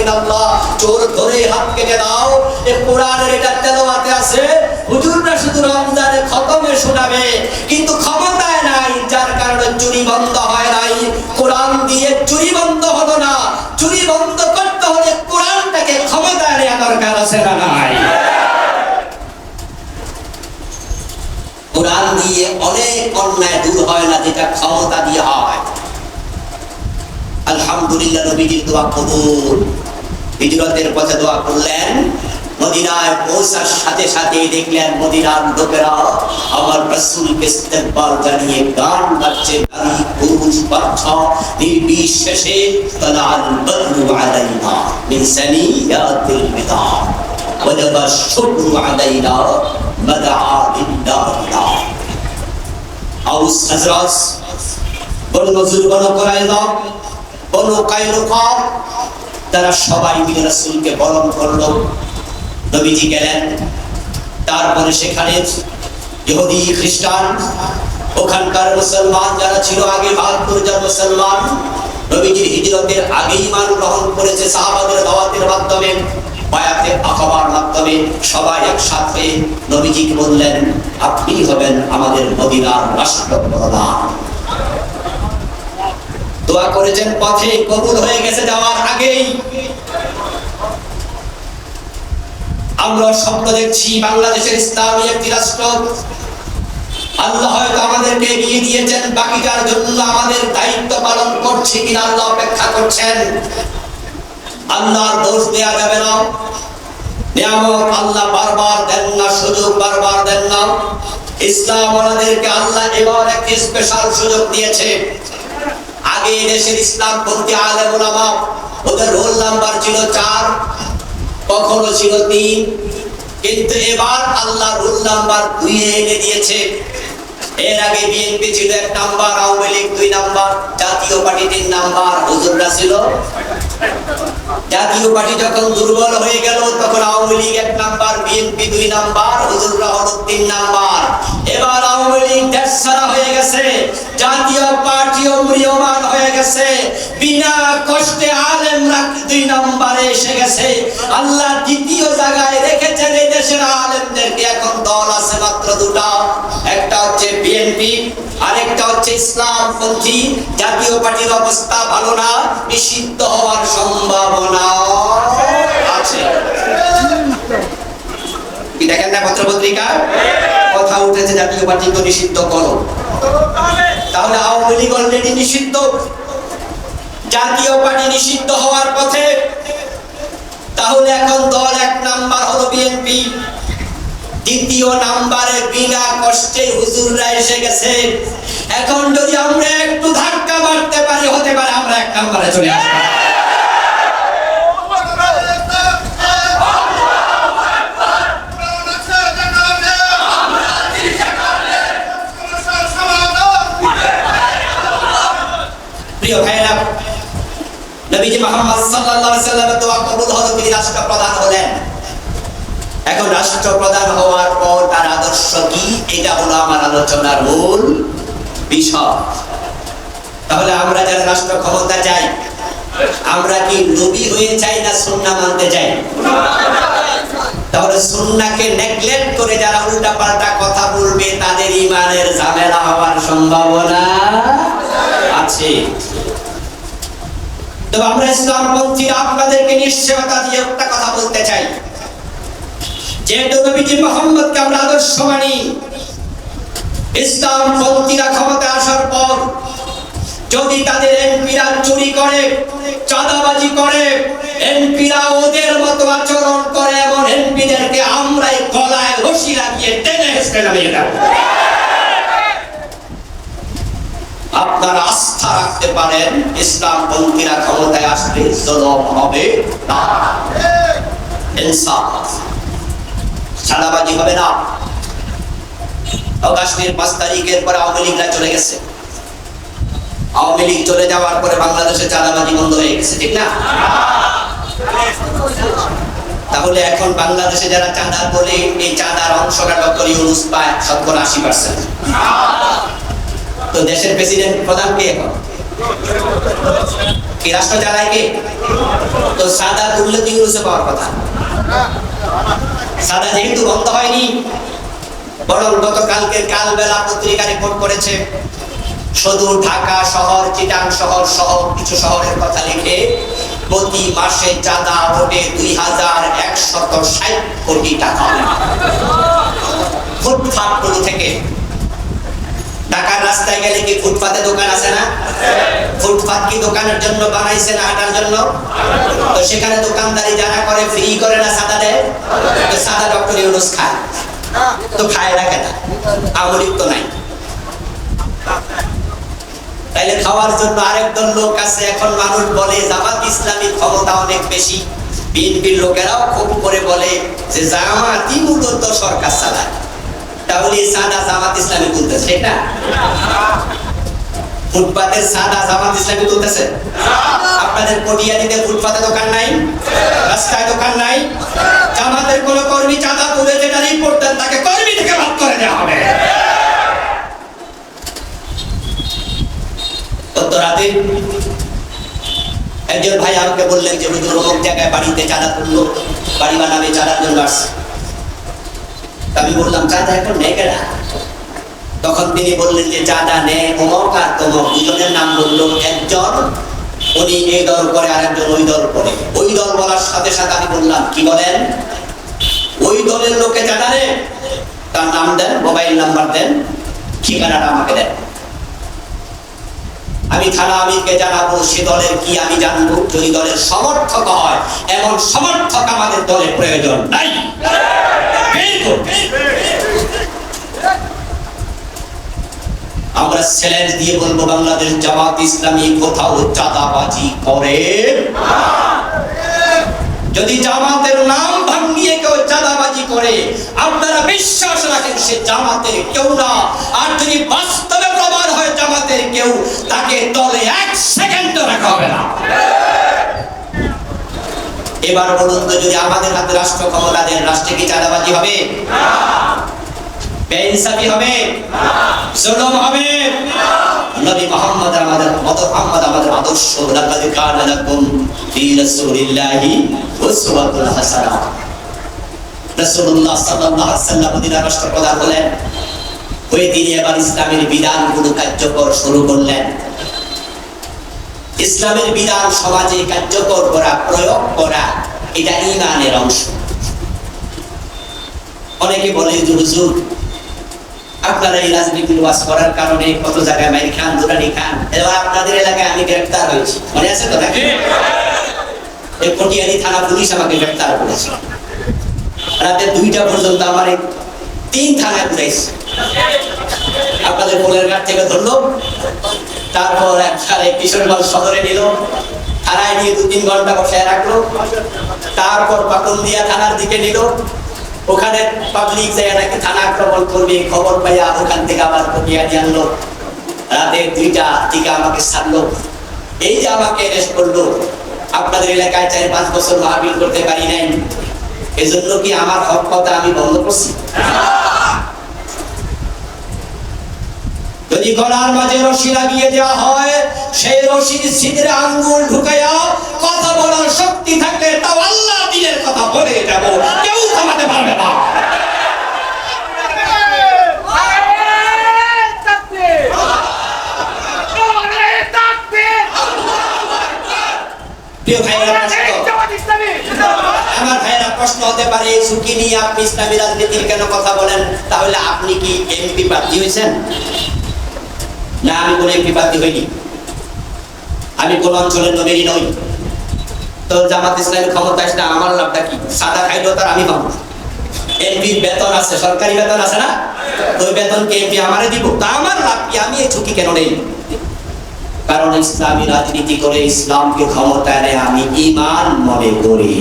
মিনাল্লাহ চোর ধরে হাত কেটে দাও। এ কোরআনের এটা তেলাওয়াতে আছে, হুজুররা শুধু রমজানে খতমে শোনাবে, কিন্তু ক্ষমতায় নাই, যার কারণে চুরি বন্ধ হয় নাই। কোরআন দিয়ে চুরি বন্ধ হলো না, চুরি বন্ধ করতে হলে কোরআনটাকে ক্ষমতায় নেওয়া দরকার আছে না নাই? কোরআন দিয়ে অনেক অন্যায় দূর হয় না, যেটা ক্ষমতা দিয়ে হয়। আলহামদুলিল্লাহ, নবীজির দোয়া কবুল। হিজরতের পথে দোয়া করলেন মদিনায় পৌঁছার সাথে সাথে দেখলেন মদিনার লোকেরা আমার রাসূলকে ইস্তেকবাল জানিয়ে গান গাচ্ছে নারী পুরুষ বাচ্চা নির্বিশেষে তালাল বদরু আলাইনা মিন সানিয়াতিল বিদা وجب الشكر علينا مدعا لله আউস হাজরাস বনু নজরুল বনু কোরাইদা বনু কাইনুকা তারা সবাই মিলে রাসূলকে বরণ করল। নবীজি গেলেন। তারপরে সেখানে ইহুদি, খ্রিস্টান, ওখানকার মুসলমান যারা ছিল, আগে বাহাত্তর জন মুসলমান, নবীজির হিজরতের আগেই মান গ্রহণ করেছে সাহাবাদের দাওয়াতের মাধ্যমে, বায়াতে আহবার মাধ্যমে। সবাই একসাথে নবীজিকে বললেন, আপনি হবেন আমাদের মদিনার রাষ্ট্রপ্রধান। দোয়া করেছেন পথে কবুল হয়ে গেছে যাওয়ার আগেই। আমরা স্বপ্ন দেখছি বাংলাদেশের ইসলামী একটি রাষ্ট্র। আল্লাহ হয়তো আমাদেরকে এগিয়ে দিয়েছেন, বাকিটার জন্য আমাদের দায়িত্ব পালন করছে কিনা আল্লাহ অপেক্ষা করছেন। আল্লাহর দোষ দেয়া যাবে না। নিয়ামত আল্লাহ বারবার দেন না, সুযোগ বারবার দেন না। ইসলাম ওনাদেরকে আল্লাহ এবার একটি স্পেশাল সুযোগ দিয়েছে। আগে দেশের ইসলাম পন্থী আলেম ওলামা, ওদের রোল নাম্বার ছিল চার, কখনো ছিল তিন। কিন্তু এবার আল্লাহ রোল নাম্বার দুই এনে দিয়েছে। এর আগে বিএনপি ছিল এক নাম্বার, আওয়ামী লীগ দুই নাম্বার, জাতীয় পার্টি তিন নাম্বার। হুজুররা ছিল জাতীয় পার্টি যখন দুর্বল হয়ে গেল, তখন আওয়ামী লীগ এক নাম্বার, বিএনপি দুই নাম্বার হুজুররা হলো তিন নাম্বার। এবার আওয়ামী লীগ দেশ ছাড়া হয়ে গেছে, জাতীয় পার্টিও ম্রিয়মান হয়ে গেছে, বিনা কষ্টে আলেমরা দুই নাম্বারে এসে গেছে। আল্লাহ দ্বিতীয় জায়গায় রেখেছেন এই দেশের আলেমদেরকে, এখন দল আছে মাত্র দুটা। হচ্ছে বিএনপি, আরেকটা হচ্ছে ইসলামপন্থী। জাতীয় পার্টির অবস্থা ভালো না, নিষিদ্ধ হওয়ার সম্ভাবনা আছে। কি দেখেন না পত্র পত্রিকা কথা উঠেছে, জাতীয় পার্টিকে নিষিদ্ধ করো। তাহলে আওয়ামী লীগ অলরেডি নিষিদ্ধ। জাতীয় পার্টি নিষিদ্ধ হওয়ার পথে, তাহলে এখন দল এক নাম্বার হলো বিএনপি। দ্বিতীয় নাম্বারে বিনা কষ্টে হুজুররা এসে গেছে। এখন যদি আমরা একটু ধাক্কা মারতে পারি, হতে পারে আমরা এক নাম্বারে চলে আসব। প্রিয় ভাইরা নবীজি মোহাম্মদ সাল্লাল্লাহু আলাইহি সাল্লামের দোয়া কবুল হলো, তিনি রাষ্ট্রপ্রধান হলেন। এখন রাষ্ট্রপ্রধান হওয়ার পর তার আদর্শ কি? এটা হলো আমার আলোচনার মূল বিষয়। তাহলে আমরা যারা রাষ্ট্র ক্ষমতা চাই, আমরা কি নবী হয়ে চাই না সুন্নাহ মানতে চাই? তাহলে সুন্নাহকে নেগলেক্ট করে যারা উল্টা পাল্টা কথা বলবে, তাদের ইমানের ঝামেলা হওয়ার সম্ভাবনা আছে। তবে আমরা আপনাদেরকে নিশ্চয়তা দিয়ে একটা কথা বলতে চাই। যেহেতু নবীজি মোহাম্মদকে আমরা আদর্শ মানি ইসলামপন্থীরা ক্ষমতায় আসার পর যদি তাদের এমপিরা চুরি করে, চাঁদাবাজি করে, এমপিরা ওদের মতো আচরণ করে এমন এমপিদেরকে আমরাই গলায় রশি লাগিয়ে আপনারা আস্থা রাখতে পারেন, ইসলাম পন্থীরা ক্ষমতায় আসলে জলম হবে না। ইনসাফ ছাড়াবাজি হবে না। অগাস্টের পাঁচ তারিখের পরে আওয়ামী লীগরা চলে গেছে। আওয়ামী লীগ চলে যাওয়ার পরে বাংলাদেশে চাঁদাবাজি বন্ধ হয়ে গেছে, ঠিক না? তাহলে এখন বাংলাদেশে যারা চাঁদা বলে, এই চাঁদার অংশটা ডক্টর ইউনুস পায় আশি পার্সেন্ট তো দেশের প্রেসিডেন্ট প্রধান কে এখন? কি রাষ্ট্র চালায় কে? তো সাদা তুললে তো ইউনুসে পাওয়ার কথা। সাদা যেহেতু বন্ধ হয়নি, বরং গতকালকে কালবেলা পত্রিকা রিপোর্ট করেছে শুধু ঢাকা শহর, চিটাং শহর সহ কিছু শহরের কথা লিখে প্রতি মাসে চাঁদা ভোটে দুই হাজার একশত ষাট কোটি টাকা। ফুটফাট থেকে ঢাকার রাস্তায় গেলে কি ফুটপাতে দোকান আছে না? ফুটপাত কি দোকানের জন্য বানাইছে না হাঁটার জন্য? তো সেখানে দোকানদারি যারা করে ফ্রি করে না সাদা দেয় তো সাদা ডক্টর ইউনুস খায়। তো খায় না কেন? আমলিক তো নাই। তাইলে খাওয়ার জন্য আরেক দল লোক আছে, এখন মানুষ বলে, জামাত ইসলামীর ক্ষমতা অনেক বেশি। বিএনপির লোকেরাও খুব করে বলে যে জামাতই মূলত সরকার চালায়। তাহলে সাদা জামাত ইসলামী তুলতেছে না? ফুটপাতের সাদা জামাত ইসলামী তুলতেছে। আপনাদের পটিয়ালিতে ফুটপাতে দোকান নাই? রাস্তায় দোকান নাই? জামাতের কোন কর্মী চাঁদা তুলে যেটা রিপোর্ট দেন, তাকে কর্মী থেকে বাদ করে দেওয়া হবে। রাতে একজন ভাই আমাকে বললেন যে হুজুর অমুক জায়গায় বাড়িতে চাঁদা তুললো, বাড়ি বানাবে, চাঁদার জন্য আসছে। আমি বললাম চাঁদা এখন নেই কেনা তখন তিনি বললেন যে চাঁদা নে অমক আর তমক দুজনের নাম বলল, একজন, উনি এই দল করে আর একজন ওই দল করে। ওই দল বলার সাথে সাথে আমি বললাম, কি বলেন? ওই দলের লোকে চাঁদা নে তার নাম দেন, মোবাইল নাম্বার দেন, ঠিকানাটা আমাকে দেন। আমি থানা আমিরকে জানাব, সে দলের কি আমি জানব? যদি দলের সমর্থক হয়, এমন সমর্থক আমাদের দলের প্রয়োজন নাই। আমরা চ্যালেঞ্জ দিয়ে বলব, বাংলাদেশ জামাত ইসলামী কোথাও চাঁদাবাজি করে? যদি জামাতের নাম ভাঙিয়ে কেউ চাঁদাবাজি করে, আপনারা বিশ্বাস রাখেন সে জামাতের কেউ না। আর যদি বাস্তবে প্রমাণ হয় জামাতের কেউ, তাকে দলে এক সেকেন্ড রাখা হবে না। এবার বলুন তো, যদি আমাদের হাতে রাষ্ট্র ক্ষমতা দেন, রাষ্ট্রে কি চাঁদাবাজি হবে? বেইনসাফি হবে? জুলুম হবে? নবী মুহাম্মদ আমাদের মত আমাদের আদর্শ লাকাদ কানা লাকুম ফি রাসূলিল্লাহি উসওয়াতুন হাসানাহ রাসূলুল্লাহ সাল্লাল্লাহু আলাইহি মদিনার রাষ্ট্রপ্রধান হলেন, ওই তিনি এবার ইসলামের বিধানগুলো কার্যকর শুরু করলেন। ইসলামের বিধান সমাজে কার্যকর করা, প্রয়োগ করা, এটা ইমানের অংশ। অনেকে বলে, হুজুর আপনারা এই রাজনীতি ওয়াজ করার কারণে কত জায়গায় মাইর খান, দুরানি খান? এবার আপনাদের এলাকায় আমি গ্রেফতার হয়েছি। মনে আছে তো নাকি এই পটিয়ালি থানা পুলিশ আমাকে গ্রেফতার করেছে। রাতে দুইটা পর্যন্ত আমার তিন থানায় ঘুরাইছে আপনাদের পোলের ঘাট থেকে ধরলো। তারপর একসাথে কিশোরগঞ্জ শহরে নিল। থানায় নিয়ে দু তিন ঘণ্টা বসায় রাখল। তারপর পাকুন্দিয়া থানার দিকে নিল। ওখানে পাবলিক যায় নাকি থানা আক্রমণ করবে খবর পাইয়া ওখান থেকে আবার পটিয়া নিয়ে আনলো। রাতে দুইটা থেকে আমাকে ছাড়লো। এই যে আমাকে অ্যারেস্ট করল, আপনাদের এলাকায় চার পাঁচ বছর মাহবিল করতে পারি নাই। এজন্য কি আমার হক কথা আমি বন্ধ করছি? যদি গলার মাঝে রশি লাগিয়ে দেওয়া হয়, সেই রশির ছিদ্রে আঙ্গুল ঢুকাইয়া কথা বলার শক্তি থাকলে তাও আল্লাহ দিনের কথা বলে যাব কেউ থামাতে পারবে না। আপনি কি এমপি প্রার্থী হয়েছেন? না, আমি কোনো এমপি প্রার্থী হইনি আমি কোন অঞ্চলের নবীরই নই। তো জামাত ইসলামের ক্ষমতা আসলে আমার লাভটা কি? সাদা খাইলেও তার আমি পাবো। এমপির বেতন আছে, সরকারি বেতন আছে না? ওই এমপি আমারে দিব? তা আমার লাভ কি? আমি এই ঝুঁকি কেন নেই? কারণ ইসলামী রাজনীতি করে ইসলামকে আমি ইমান মনে করি।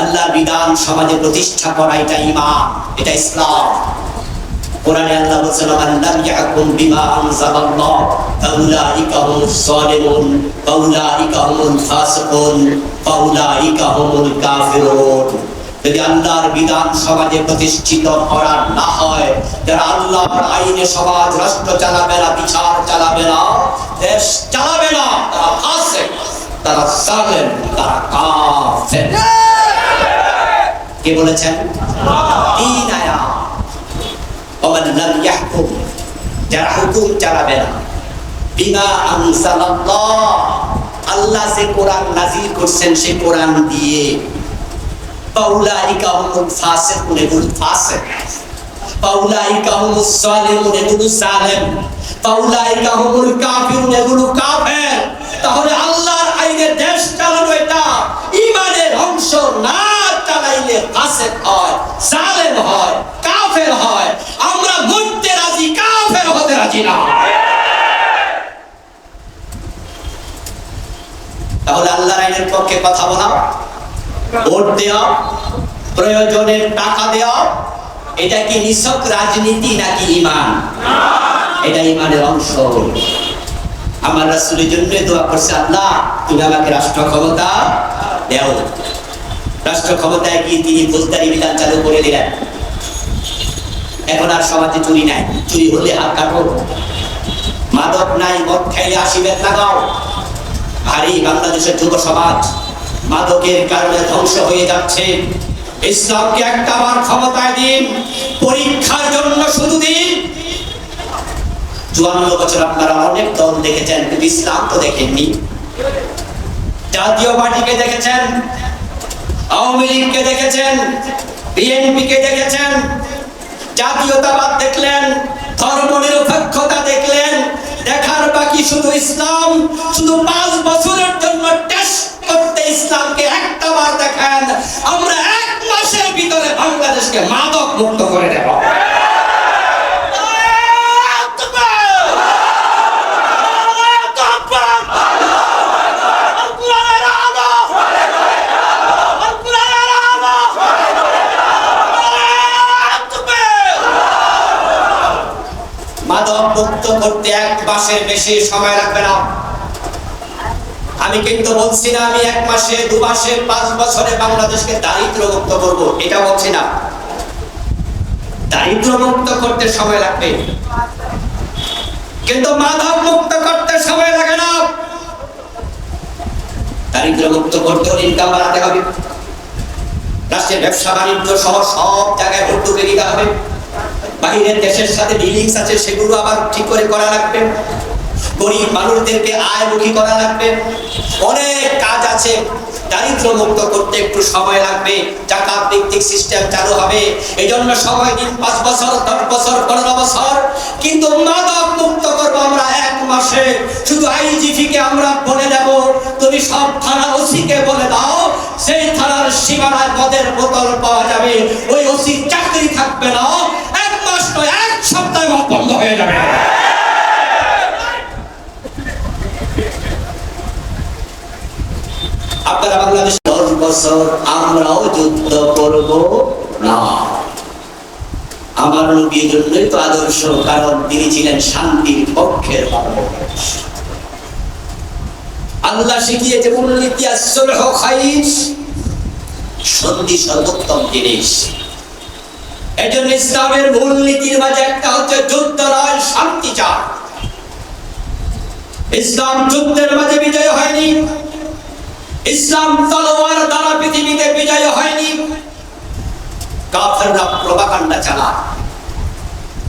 আল্লাহর বিধান সমাজে প্রতিষ্ঠা করা, এটা ইমান এটা ইসলাম। কোরআনে আল্লাহ বলছেন মান লাম ইয়াকুম বিমা আনজালাল্লাহ ফাউলাইকা হুমুস সালিমুন ফাউলাইকা হুমুল ফাসিকুন ফাউলাইকা হুমুল কাফিরুন। যদি আল্লাহর বিধান সমাজে প্রতিষ্ঠিত করা না হয় যারা আল্লাহর আইনে সমাজ রাষ্ট্র চালাবে না বিচার চালাবে না দেশ চালাবে না তারা তারা জালেম তারা কাফের। কে বলেছেন? তিন আয়াত। ওমান লাম ইয়াহকুম যারা হুকুম চালাবে না। বিমা আনসালাল্লাহ, আল্লাহ যে কোরআন নাজিল করছেন সে কোরআন দিয়ে পাউলাইকা হুমুল ফাসিকুন, এগুলো ফাসিক। পাউলাইকা হুমুস সালিমুন এগুলো সালেম। পাউলাইকা হুমুল কাফিরুন, এগুলো কাফের। তাহলে আল্লাহর আইনে দেশ চালানো এটা ইমানের অংশ না চালাইলে ফাসিক হয় কাফের হয়। রাজি তাহলে আল্লাহর আইনের পক্ষে কথা বলা ভোট দেওয়া প্রয়োজনের টাকা দেওয়া এটা কি রাজনীতি নাকি ইমান? এটা ইমানের অংশ। আমার রাসূলের জন্য দোয়া করছে, আল্লাহ, তুমি আমাকে রাষ্ট্র ক্ষমতা দেও। রাষ্ট্র ক্ষমতায় গিয়ে তিনি ফৌজদারি বিধান চালু করে দিলেন। এখন আর সমাজে চুরি নাই। চুরি হলে হাত কাটো মাদক নাই, মদ খাইলে আসিবেন লাগাও। ভারী বাংলাদেশের যুব সমাজ মাদকের কারণে ধ্বংস হয়ে যাচ্ছে। ইসলামকে একটা বার ক্ষমতায় দিন, পরীক্ষার জন্য শুধু দিন। চুয়ান্ন বছর আপনারা অনেক দল দেখেছেন, কিন্তু ইসলাম তো দেখেননি। জাতীয় পার্টিকে দেখেছেন, আওয়ামী লীগকে দেখেছেন বিএনপি কে দেখেছেন। জাতীয়তাবাদ দেখলেন ধর্ম নিরপেক্ষতা দেখলেন, দেখার বাকি শুধু ইসলাম। শুধু পাঁচ বছরের জন্য টেস্ট করতে ইসলামকে একটা বার দেখেন, আমরা এক মাসের ভিতরে বাংলাদেশকে মাদক মুক্ত করে দেব মাদক মুক্ত করতে এক মাসের বেশি সময় লাগবে না। আমি কিন্তু বলছি না, আমি এক মাসে, দু মাসে, পাঁচ বছরে বাংলাদেশকে দারিদ্র মুক্ত করব, এটা বলছি না। দারিদ্র মুক্ত করতে সময় লাগবে। কিন্তু মাদক মুক্ত করতে সময় লাগে না। দারিদ্র মুক্ত করতে হলে ইনকাম বাড়াতে হবে। রাষ্ট্রের ব্যবসা বাণিজ্য সহ সব জায়গায় ভোট ঢুকে দিতে হবে। বাইরের দেশের সাথে ডিলিংস আছে, সেগুলো আবার ঠিক করে করা লাগবে। গরিব মানুষদেরকে আয়মুখী করা লাগবে। অনেক কাজ আছে দারিদ্র মুক্ত করতে একটু সময় লাগবে। জাকাত ভিত্তিক সিস্টেম চালু হবে। এই জন্য সময় দিন, পাঁচ বছর, দশ বছর, পনেরো বছর। কিন্তু মাদক মুক্ত করব আমরা এক মাসে। শুধু আইজিপি কে আমরা বলে দেব, তুমি সব থানা ওসি কে বলে দাও, সেই থানার সীমানায় মদের বোতল পাওয়া যাবে। ওই ওসি চাকরি থাকবে না মদ বন্ধ হয়ে যাবে আপনারা বাংলাদেশ দশ বছর আমরাও যুদ্ধ করব? না আমার নবীর জন্যই তো আদর্শ কারণ তিনি ছিলেন শান্তির পক্ষের আল্লাহ শিখিয়েছে মূলনীতি সন্ধি সর্বোত্তম জিনিস। এই জন্য ইসলামের মূলনীতির মাঝে একটা হচ্ছে যুদ্ধ নয়, শান্তি চায় ইসলাম যুদ্ধের মাঝে বিজয় হয়নি। ইসলাম তলোয়ার দ্বারা পৃথিবীতে বিজয় হয়নি। কাফেররা প্রভাকাণ্ডা চালায়।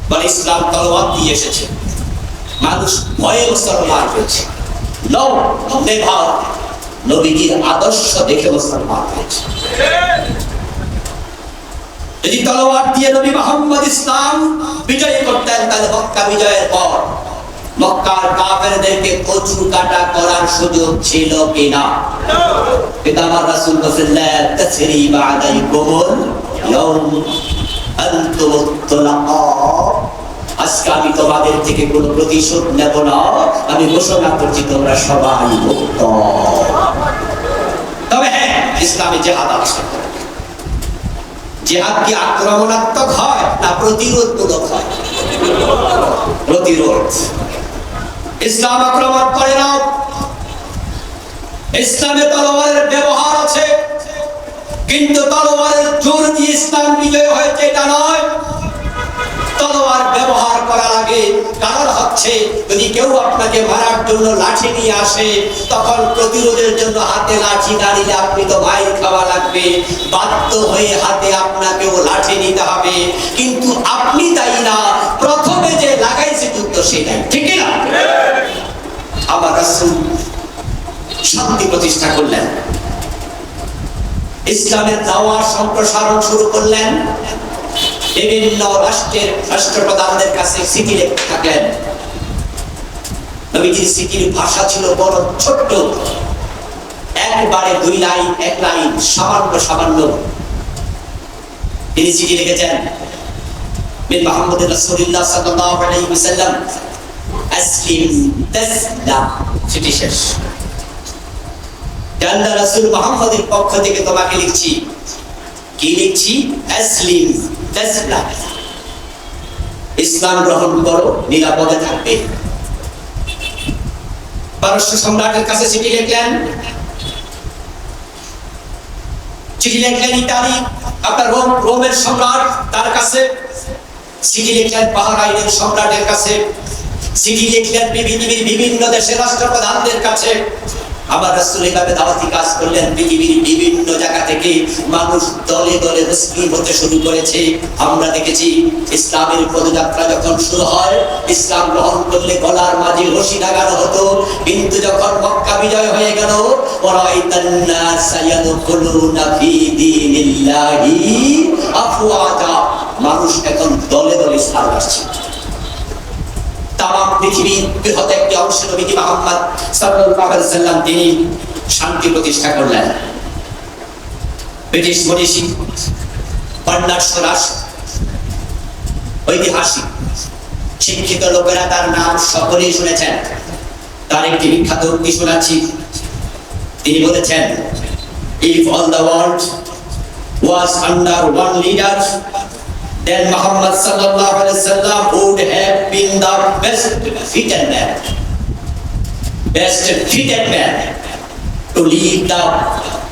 বলে ইসলাম তলোয়ার দিয়ে এসেছে। মানুষ ভয়ে মুসলমান হয়েছে। নও নেভার নবীজির আদর্শ দেখে মুসলমান হয়েছে। যদি তলোয়ার দিয়ে নবী মোহাম্মদ ইসলাম বিজয় করতেন তাহলে মক্কা বিজয়ের পর। মক্কার কাফেরদেরকে কচু কাটা করার সুযোগ ছিল কিনা? কিন্তু আমার রাসূল বলেছেন, লা তাসরিবা আলাইকুমুল ইয়াউম আনতুম তুলাকা আজকে আমি তোমাদের থেকে কোনো প্রতিশোধ নেব না। আমি ঘোষণা করছি, তোমরা সবাই মুক্ত। তবে হ্যাঁ ইসলামে জেহাদ আছে জেহাদ কি আক্রমণাত্মক হয় না প্রতিরোধমূলক হয়? প্রতিরোধ। ইসলাম আক্রমণ করে না ইসলামে তলোয়ারের ব্যবহার আছে। কিন্তু তলোয়ারের জোর দিয়ে ইসলাম বিজয় হয়েছে, এটা নয়। তলোয়ার ব্যবহার করা লাগে। কারণ হচ্ছে, যদি কেউ আপনাকে মারার জন্য লাঠি নিয়ে আসে, তখন প্রতিরোধের জন্য হাতে লাঠি নিলে আপনি তো খাওয়া লাগবে। বাধ্য হয়ে হাতে আপনাকেও লাঠি নিতে হবে। কিন্তু আপনি তাই না, প্রথমে যে লাগাইছে যুদ্ধ সেটাই। ঠিক না আবার রাসূল শান্তি প্রতিষ্ঠা করলেন। ইসলামের দাওয়া সম্প্রসারণ শুরু করলেন। বিভিন্ন রাষ্ট্রের রাষ্ট্রপ্রধানদের কাছে চিঠি লিখতে থাকলেন। নবীজির চিঠির ভাষা ছিল বড় ছোট্ট। একবারে দুই লাইন, এক লাইন, সামান্য সামান্য। তিনি চিঠি লিখেছেন চিঠি শেষ। রাসূল মুহাম্মদের পক্ষ থেকে তোমাকে লিখছি? কি লিখছি? আসলিম ইসলাম গ্রহণ করো, নিরাপদে থাকবে। পারস্য সম্রাটের কাছে চিঠি লিখলেন চিঠি লিখলেন ইতালি, আপনার রোম, রোমের সম্রাট তার কাছে। চিঠি লিখলেন বাহরাইনের সম্রাটের কাছে। চিঠি লিখলেন পৃথিবীর বিভিন্ন দেশের রাষ্ট্রপ্রধানদের কাছে। আবার এইভাবে দাওয়াতি কাজ করলেন, পৃথিবীর বিভিন্ন জায়গা থেকে মানুষ দলে দলে মুসলিম হতে শুরু করেছে। আমরা দেখেছি ইসলামের পদযাত্রা যখন শুরু হয়, ইসলাম গ্রহণ করলে গলার মাঝে রশি লাগানো হতো। কিন্তু যখন মক্কা বিজয় হয়ে গেল আফওয়াজা। মানুষ এখন দলে দলে ইসলাম আসছে বৃহৎ একটি অংশ সাল্লাম তিনি শান্তি প্রতিষ্ঠা করলেন। ব্রিটিশ মনীষী ঐতিহাসিক, শিক্ষিত লোকেরা তার নাম সকলেই শুনেছেন। তার একটি বিখ্যাত উক্তি শোনাচ্ছি। তিনি বলেছেন if all the world was under one leader then Muhammad sallallahu alaihi wasallam would have been the best fitted man, best fitted man to lead the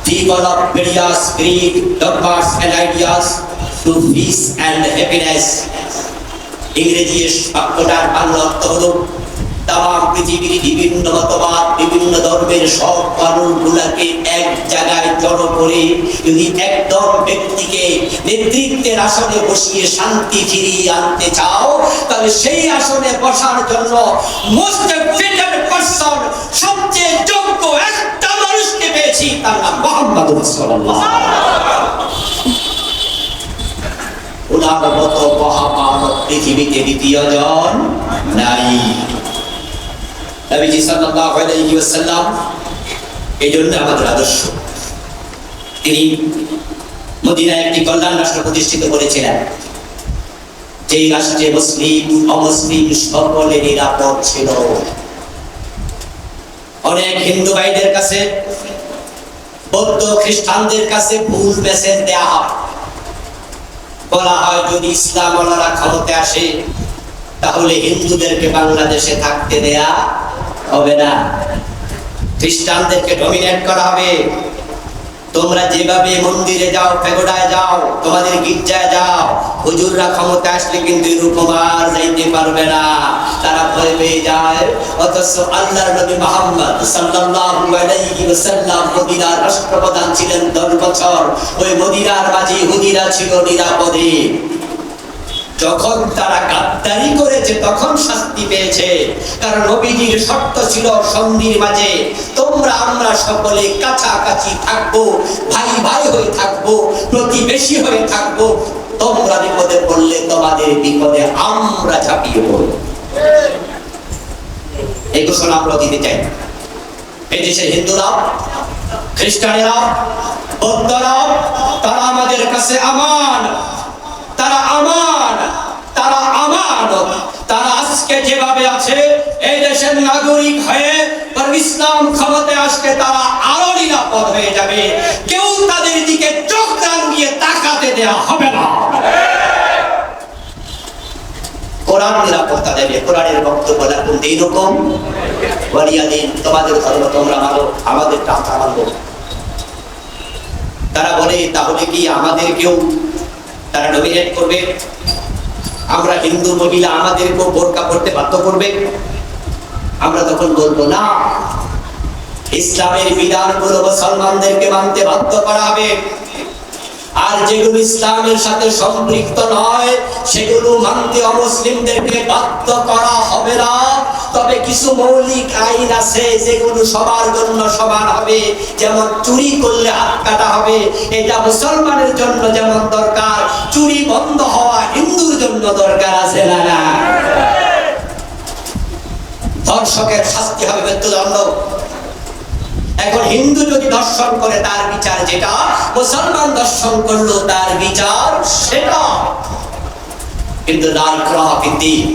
people of various creed, dogmas and ideas to peace and happiness. ইংরেজি এর বাক্যটার বাংলা অর্থ হলো পৃথিবীর বিভিন্ন মতবাদ, বিভিন্ন ধর্মের সব এক জায়গায় জড়ো করে যদি ব্যক্তিকে নেতৃত্বের আসনে বসিয়ে শান্তি ফিরিয়ে আনতে চাও, তাহলে সেই আসনে বসার জন্য মোস্ট ফিটেড পারসন সবচেয়ে যোগ্য একটা মানুষকে পেয়েছি, তার নাম মোহাম্মদ ওনার মতো পৃথিবীতে দ্বিতীয় জন নাই। নবীজি সাল্লাল্লাহু আলাইহি ওয়াসাল্লাম আমাদের আদর্শ। তিনি মদিনায় একটি কল্যাণ রাষ্ট্র প্রতিষ্ঠিত করেছিলেন রাষ্ট্রে মুসলিম, অমুসলিম সকলে নিরাপদ ছিল। অনেক হিন্দু ভাইদের কাছে, বৌদ্ধ খ্রিস্টানদের কাছে ভুল মেসেজ দেয়া হয়। বলা হয়, যদি ইসলাম ওনারা ক্ষমতায় আসে, তাহলে হিন্দুদেরকে বাংলাদেশে থাকতে দেয়া হবে না। খ্রিস্টানদেরকে ডমিনেট করা হবে। তোমরা যেভাবে মন্দিরে যাও পেগোডায় যাও, তোমাদের গির্জায় যাও, হুজুররা ক্ষমতা আসলে কিন্তু এরকম আর যাইতে পারবে না। তারা ভয় পেয়ে যায়। অথচ আল্লাহর নবী মুহাম্মদ সাল্লাল্লাহু আলাইহি ওয়াসাল্লাম মদিনার রাষ্ট্রপ্রধান ছিলেন 10 বছর। ওই মদিনার মাঝে হুদিরা ছিল নিরাপদে। যখন তারা গাদ্দারি করেছে, তখন শাস্তি পেয়েছে। কারণ নবীজির শর্ত ছিল সন্ধির মাঝে, তোমরা, আমরা সকলে কাছাকাছি থাকব, ভাই ভাই হয়ে থাকব, প্রতিবেশী হয়ে থাকব। তোমরা বিপদে পড়লে তোমাদের বিপদে আমরা ঝাঁপিয়ে পড়ব। এই ঘোষণা আমরা দিতে চাই। এই হিন্দুরা, খ্রিস্টানেরা, বৌদ্ধরা, তারা আমাদের কাছে আমান। তারা আমান তারা আমান তারা আজকে যেভাবে আছে, এই দেশের নাগরিক হয়ে ইসলাম ক্ষমতায় আসলে তারা আরও নিরাপদ হয়ে যাবে। কেউ তাদের দিকে চোখ রাঙিয়ে তাকাতে দেয়া হবে না। কোরআন নিরাপত্তা দেবে। কোরআনের বক্তব্য এখন এইরকম ওয়ালিয়াদিন, তোমাদের ধর্ম, তোমরা মানো, আমাদের টাকা মানবো তারা বলে, তাহলে কি আমাদের কেউ তারা ডমিনেট করবে। আমরা হিন্দু মহিলা আমাদেরকেও বোরকা পড়তে বাধ্য করবে। আমরা তখন বলব, না, ইসলামের বিধানগুলো মুসলমানদেরকে মানতে বাধ্য করা হবে। আর যেগুলো ইসলামের সাথে সম্পৃক্ত নয়, সেগুলো মানতে অমুসলিমদেরকে বাধ্য করা হবে না। তবে কিছু মৌলিক আইন আছে যেগুলো সবার জন্য সমান হবে। যেমন চুরি করলে হাত কাটা হবে, এটা মুসলমানের জন্য যেমন দরকার। চুরি বন্ধ হওয়া হিন্দুর জন্য দরকার আছে না না? ধর্ষকের শাস্তি হবে মৃত্যুদণ্ড এখন হিন্দু যদি দর্শন করে তার বিচার যেটা, মুসলমান দর্শন করল তার বিচার সেটা। কিন্তু না ইকরাহ ফিদ্দীন।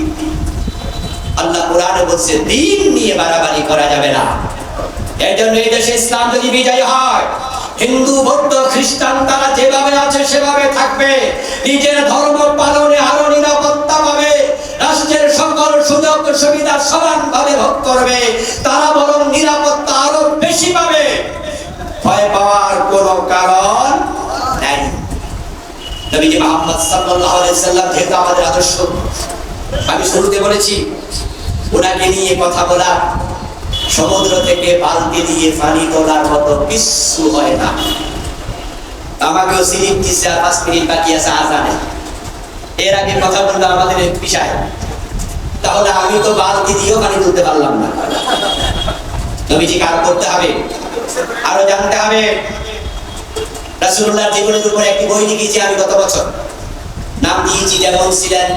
আল্লাহ কোরআনে বলছে, দিন নিয়ে বাড়াবাড়ি করা যাবে না। এই জন্য এই দেশে ইসলাম যদি বিজয় হয়, হিন্দু, বৌদ্ধ, খ্রিস্টান, তারা যেভাবে আছে সেভাবে থাকবে। নিজের ধর্ম পালনে আরও নিরাপত্তা পাবে। রাষ্ট্রের সকল সুযোগ সুবিধা সমানভাবে ভোগ করবে। তারা বরং নিরাপত্তা আরও পাবে ভয় পাওয়ার কোনো কারণ নাই। নবীজি মোহাম্মদ সাল্লাল্লাহু আলাইহি সাল্লাম যেহেতু আমাদের আদর্শ, আমি শুরুতে বলেছি, ওনাকে নিয়ে কথা বলা, সমুদ্র থেকে বালতি দিয়ে পানি তোলার মতো কিছু হয় না। আমাকেও সিলিপ দিচ্ছে আর পাঁচ মিনিট বাকি আছে আজানে এর আগে কথা বললে আমাদের পিছায় তাহলে আমি তো বালতি দিয়েও পানি তুলতে পারলাম না। নবীজি কার করতে হবে, আরও জানতে হবে। রাসূলুল্লাহ জীবনের উপর একটি বই লিখেছি আমি গত বছর। নাম দিয়েছি যেমন ছিলেন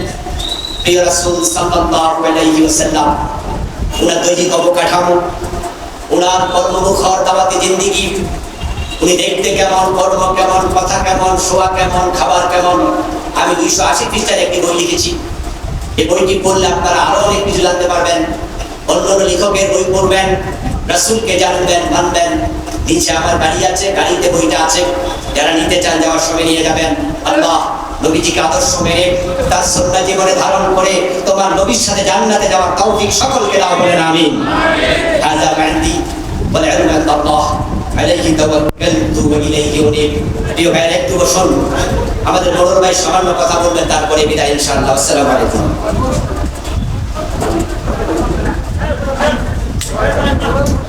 প্রিয় রাসূল সাল্লাল্লাহু আলাইহি ওয়াসাল্লাম। ওনার দৈনিক অবকাঠামো ওনার কর্মমুখর দাওয়াতে জিন্দিগি। উনি দেখতে কেমন, কর্ম কেমন, কথা কেমন, শোয়া কেমন, খাবার কেমন। আমি দুইশো আশি পৃষ্ঠার একটি বই লিখেছি। এই বইটি পড়লে আপনারা আরও অনেক কিছু জানতে পারবেন। অন্য লেখকের বই পড়বেন। রাসূলকে জানবেন মানবেন নিচে আমার গাড়ি আছে, গাড়িতে বইটা আছে, যারা নিতে চান যাওয়ার সময় নিয়ে যাবেন। আল্লাহ নবীজিকে আদর্শ মেনে তার সন্না জীবনে ধারণ করে তোমার নবীর সাথে জান্নাতে যাওয়ার তৌফিক সকলকে দাও বলেন, আমিন। হাযা বান্দি বলে আল্লাহ আলাইহি তাওয়াক্কালতু ওয়া ইলাইহি উনীব। প্রিয় ভাইরা একটু বসুন। আমাদের বড় ভাই সামান্য কথা বলবেন, তারপরে বিদায় ইনশাআল্লাহ। আসসালামু আলাইকুম। Thank you.